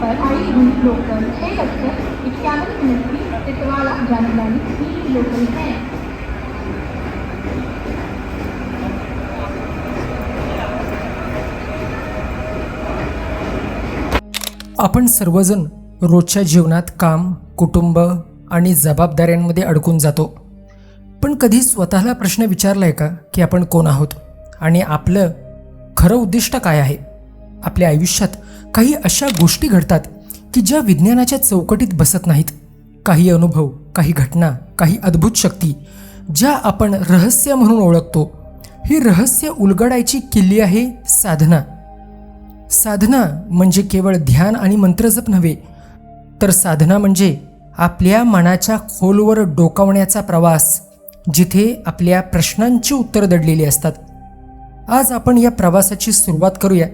पर आई हुई लोकल छः बजकर इक्यावन मिनट की टिटवाला जाने वाली तीन लोकल है। आपण सर्वजण रोजच्या जीवनात काम कुटुंब आणि जबाबदाऱ्यांमध्ये अडकून जातो. पण कधी स्वतःला प्रश्न विचारला आहे का की आपण कोण आहोत? आणि आपलं खरं उद्दिष्ट काय आहे? आपल्या आयुष्यात काही अशा गोष्टी घडतात की ज्या विज्ञानाच्या चौकटीत बसत नाहीत. काही अनुभव काही घटना काही अद्भुत शक्ती ज्या आपण रहस्य म्हणून ओळखतो. ही रहस्य उलगडायची किल्ली आहे साधना. साधना म्हणजे केवळ ध्यान आणि मंत्रजप नव्हे तर साधना म्हणजे आपल्या मनाच्या खोलवर डोकावण्याचा प्रवास जिथे आपल्या प्रश्नांची उत्तरं दडलेली असतात. आज आपण या प्रवासाची सुरुवात करूया.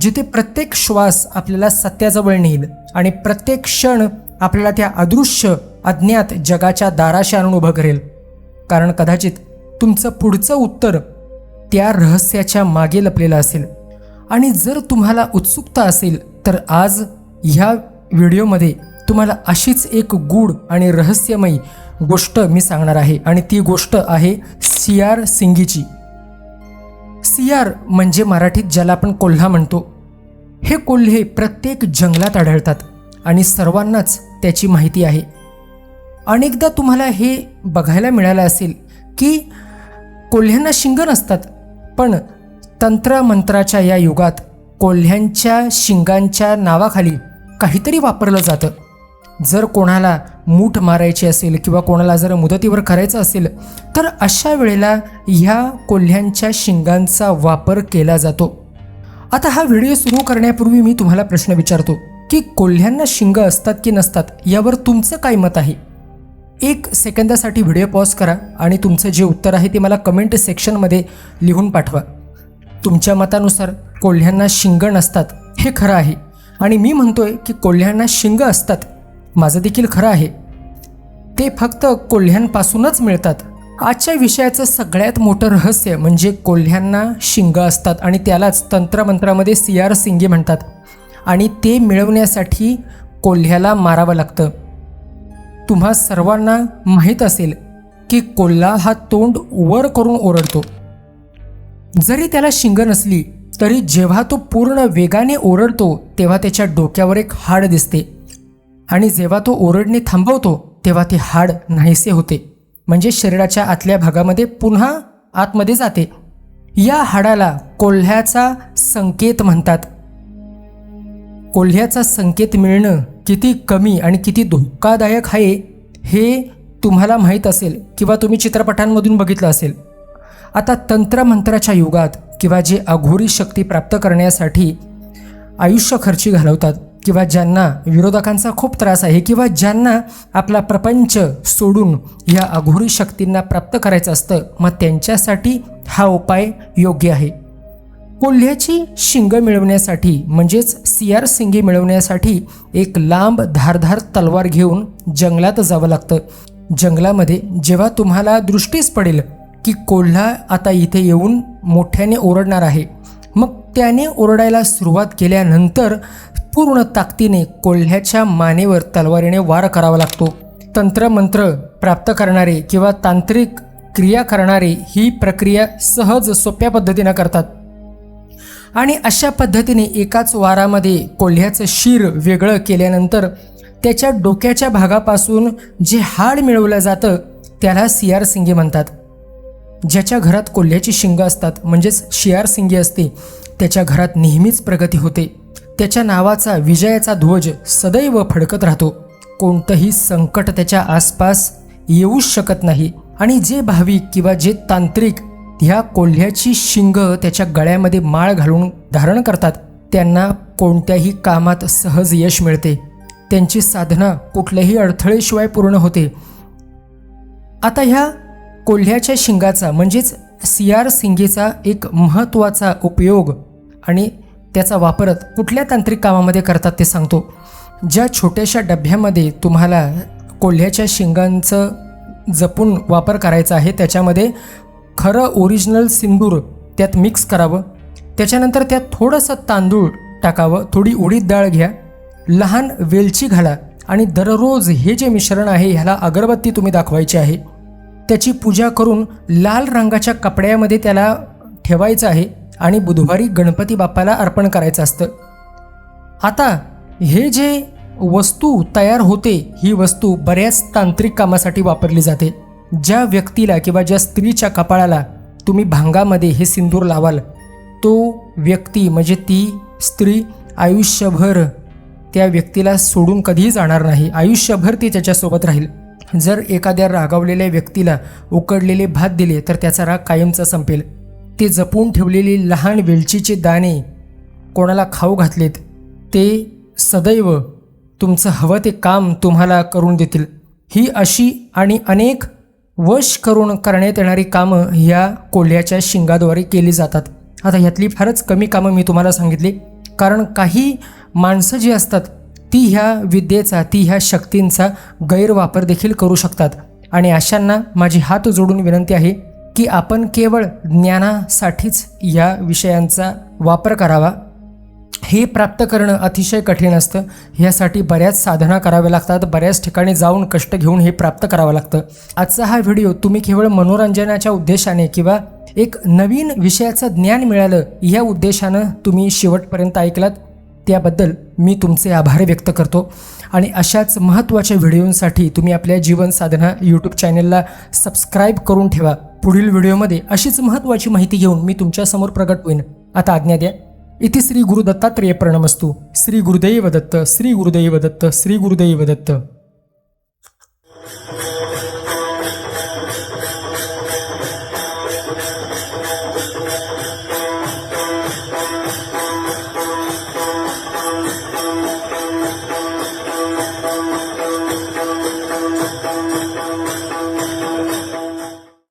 जिथे प्रत्येक श्वास आपल्याला सत्याजवळ नेईल आणि प्रत्येक क्षण आपल्याला त्या अदृश्य अज्ञात जगाच्या दाराशी आणून उभं करेल. कारण कदाचित तुमचं पुढचं उत्तर त्या रहस्याच्या मागे लपलेलं असेल. आणि जर तुम्हाला उत्सुकता असेल तर आज ह्या व्हिडिओमध्ये तुम्हाला अशीच एक गूढ आणि रहस्यमयी गोष्ट मी सांगणार आहे. आणि ती गोष्ट आहे सियार सिंगीची. सियार म्हणजे मराठीत ज्याला आपण कोल्हा म्हणतो हे कोल्हे प्रत्येक जंगलात आढळतात आणि सर्वांनाच त्याची माहिती आहे. अनेकदा तुम्हाला हे बघायला मिळालं असेल की कोल्ह्यांना शिंग नसतात पण तंत्रमंत्राच्या या युगात कोल्ह्यांच्या शिंगांच्या नावाखाली काहीतरी वापरलं जातं. जर कोणाला मूठ मारायची असेल किंवा कोणाला जर मुदतीवर करायचं असेल तर अशा वेळेला ह्या कोल्ह्यांच्या शिंगांचा वापर केला जातो. आता हा व्हिडिओ सुरू करण्यापूर्वी मी तुम्हाला प्रश्न विचारतो की कोल्ह्यांना शिंग असतात की नसतात यावर तुमचं काय मत आहे? एक सेकंदासाठी व्हिडिओ पॉज करा आणि तुमचं जे उत्तर आहे ते मला कमेंट सेक्शनमध्ये लिहून पाठवा. तुमच्या मतानुसार कोल्ह्यांना शिंग नसतात हे खरं आहे. आणि मी म्हणतोय की कोल्ह्यांना शिंग असतात माझं देखील खरं आहे. ते फक्त कोल्ह्यांपासूनच मिळतात. आजच्या विषयाचं सगळ्यात मोठं रहस्य म्हणजे कोल्ह्यांना शिंग असतात आणि त्यालाच तंत्रमंत्रामध्ये सियार सिंगी म्हणतात. आणि ते मिळवण्यासाठी कोल्ह्याला मारावं लागतं. तुम्हा सर्वांना माहीत असेल की कोल्हा हा तोंड वर करून ओरडतो. जरी त्याला शिंग नसली तरी जेव्हा तो पूर्ण वेगाने ओरडतो तेव्हा त्याच्या डोक्यावर एक हाड दिसते. आणि जेव्हा तो ओरडणे थांबवतो तेव्हा ते हाड नाहीसे होते. म्हणजे शरीराच्या आतल्या भागामध्ये पुन्हा आतमध्ये जाते. या हाडाला कोल्ह्याचा संकेत म्हणतात. कोल्ह्याचा संकेत मिळणं किती कमी आणि किती धोकादायक आहे हे तुम्हाला माहीत असेल किंवा तुम्ही चित्रपटांमधून बघितलं असेल. आता तंत्रमंत्राच्या युगात किंवा जे अघोरी शक्ती प्राप्त करण्यासाठी आयुष्य खर्ची घालवतात. किंवा ज्यांना विरोधकांचा खूप त्रास आहे किंवा ज्यांना आपला प्रपंच सोडून या अघोरी शक्तींना प्राप्त करायचं असतं मग त्यांच्यासाठी हा उपाय योग्य आहे. कोल्ह्याची शिंग मिळवण्यासाठी म्हणजेच सियार सिंगी मिळवण्यासाठी एक लांब धारधार तलवार घेऊन जंगलात जावं लागतं. जंगलामध्ये जेव्हा तुम्हाला दृष्टीस पडेल की कोल्हा आता इथे येऊन मोठ्याने ओरडणार आहे मग त्याने ओरडायला सुरुवात केल्यानंतर पूर्ण ताकदीने कोल्ह्याच्या मानेवर तलवारीने वार करावा लागतो. तंत्रमंत्र प्राप्त करणारे किंवा तांत्रिक क्रिया करणारे ही प्रक्रिया सहज सोप्या पद्धतीनं करतात. आणि अशा पद्धतीने एकाच वारामध्ये कोल्ह्याचं शिर वेगळं केल्यानंतर त्याच्या डोक्याच्या भागापासून जे हाड मिळवलं जातं त्याला सियार सिंगी म्हणतात. ज्याच्या घरात कोल्ह्याची शिंग असतात म्हणजेच शियार सिंगी असते त्याच्या घरात नेहमीच प्रगती होते. त्याच्या नावाचा विजयाचा ध्वज सदैव फडकत राहतो. कोणतंही संकट त्याच्या आसपास येऊच शकत नाही आणि जे भाविक किंवा जे तांत्रिक ह्या कोल्ह्याची शिंग त्याच्या गळ्यामध्ये माळ घालून धारण करतात त्यांना कोणत्याही कामात सहज यश मिळते. त्यांची साधना कुठल्याही अडथळेशिवाय पूर्ण होते. आता ह्या कोल्ह्याच्या शिंगाचा म्हणजेच सियार सिंगीचा एक महत्त्वाचा उपयोग आणि त्याचा वापर कुठल्या तांत्रिक कामामध्ये करतात ते सांगतो. ज्या छोट्याशा डब्यामध्ये तुम्हाला कोल्ह्याच्या शिंगांचं जपून वापर करायचा आहे त्याच्यामध्ये खरं ओरिजिनल सिंदूर त्यात मिक्स करावं. त्याच्यानंतर त्यात थोडंसं तांदूळ टाकावं. थोडी उडीद डाळ घ्या. लहान वेलची घाला आणि दररोज हे जे मिश्रण आहे ह्याला अगरबत्ती तुम्ही दाखवायची आहे. त्याची पूजा करून लाल रंगाच्या कपड्यामध्ये त्याला ठेवायचं आहे. आणि बुधवारी गणपती बाप्पाला अर्पण करायचं असतं. आता हे जे वस्तू तयार होते ही वस्तू बऱ्याच तांत्रिक कामासाठी वापरली जाते. ज्या व्यक्तीला किंवा ज्या स्त्रीच्या कपाळाला तुम्ही भांगामध्ये हे सिंदूर लावाल तो व्यक्ती म्हणजे ती स्त्री आयुष्यभर त्या व्यक्तीला सोडून कधीही जाणार नाही. आयुष्यभर ती त्याच्यासोबत राहील. जर एखाद्या रागावलेल्या व्यक्तीला उकडलेले भात दिले तर त्याचा राग कायमचा संपेल. ते जपून ठेवलेली लहान वेलचीचे दाणे कोणाला खाऊ घातलेत ते सदैव तुमचं हवं ते काम तुम्हाला करून देतील. ही अशी आणि अनेक वश करून करण्यात येणारी कामं ह्या कोल्ह्याच्या शिंगाद्वारे केली जातात. आता ह्यातली फारच कमी कामं मी तुम्हाला सांगितली कारण काही माणसं जी असतात ती ह्या विद्येचा ती ह्या शक्तींचा गैरवापर देखील करू शकतात. आणि अशांना माझी हात जोडून विनंती आहे की आपण केवळ ज्ञानासाठीच या विषयांचा वापर करावा. हे प्राप्त करणं अतिशय कठीण असतं. ह्यासाठी बऱ्याच साधना कराव्या लागतात. बऱ्याच ठिकाणी जाऊन कष्ट घेऊन हे प्राप्त करावं लागतं. आजचा हा व्हिडिओ तुम्ही केवळ मनोरंजनाच्या उद्देशाने किंवा एक नवीन विषयाचं ज्ञान मिळालं या उद्देशानं तुम्ही शेवटपर्यंत ऐकलात. त्याबद्दल मी तुमचे आभार व्यक्त करतो. आणि अशाच महत्त्वाच्या व्हिडिओंसाठी तुम्ही आपल्या जीवन साधना यूट्यूब चॅनलला सबस्क्राईब करून ठेवा. पुढील व्हिडिओमध्ये अशीच महत्त्वाची माहिती घेऊन मी तुमच्यासमोर प्रगट होईन. आता आज्ञा द्या. इथे श्री गुरु दत्तात्रेय प्रणमस्तू. श्री गुरुदैव दत्त श्री गुरुदैव दत्त श्री गुरुदैव दत्त.